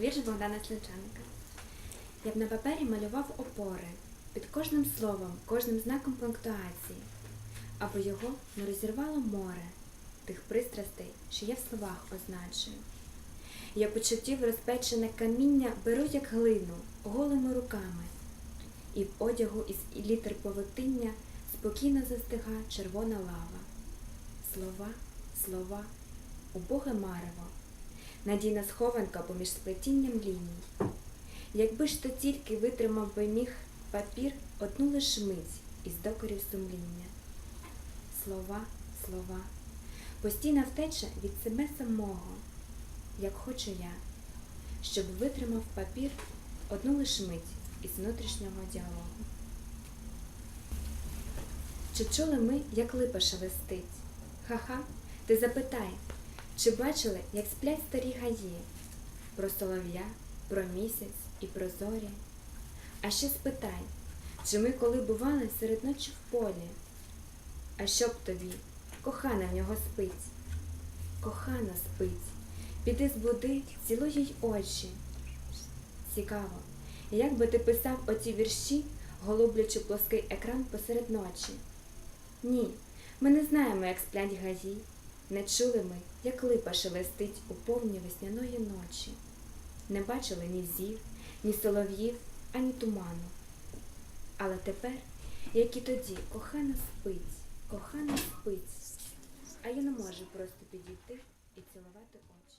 Вірш Богдана Сличаника. Я б на папері малював опори під кожним словом, кожним знаком пунктуації, аби його не розірвало море тих пристрастей, що я в словах означую. Я почуттів розпечене каміння беру як глину голими руками, і в одягу із літер повитиння спокійно застига червона лава. Слова, слова, убоге марево, надійна схованка поміж сплетінням ліній. Якби ж то тільки витримав би міг папір одну лиш мить із докорів сумління. Слова, слова, постійна втеча від себе самого, як хочу я, щоб витримав папір одну лиш мить із внутрішнього діалогу. Чи чули ми, як липа шелестить? Ха-ха, ти запитай, чи бачили, як сплять старі гаї? Про солов'я, про місяць і про зорі. А ще спитай, чи ми коли бували серед ночі в полі? А що б тобі, кохана в нього спить? Кохана спить, піди збуди, цілуй їй очі. Цікаво, як би ти писав оці вірші, голублячи плоский екран посеред ночі? Ні, ми не знаємо, як сплять гаї, не чули ми, як липа шелестить у повні весняної ночі. Не бачили ні зір, ні солов'їв, ані туману. Але тепер, як і тоді, кохана спить, кохана спить, а я не можу просто підійти і цілувати очі.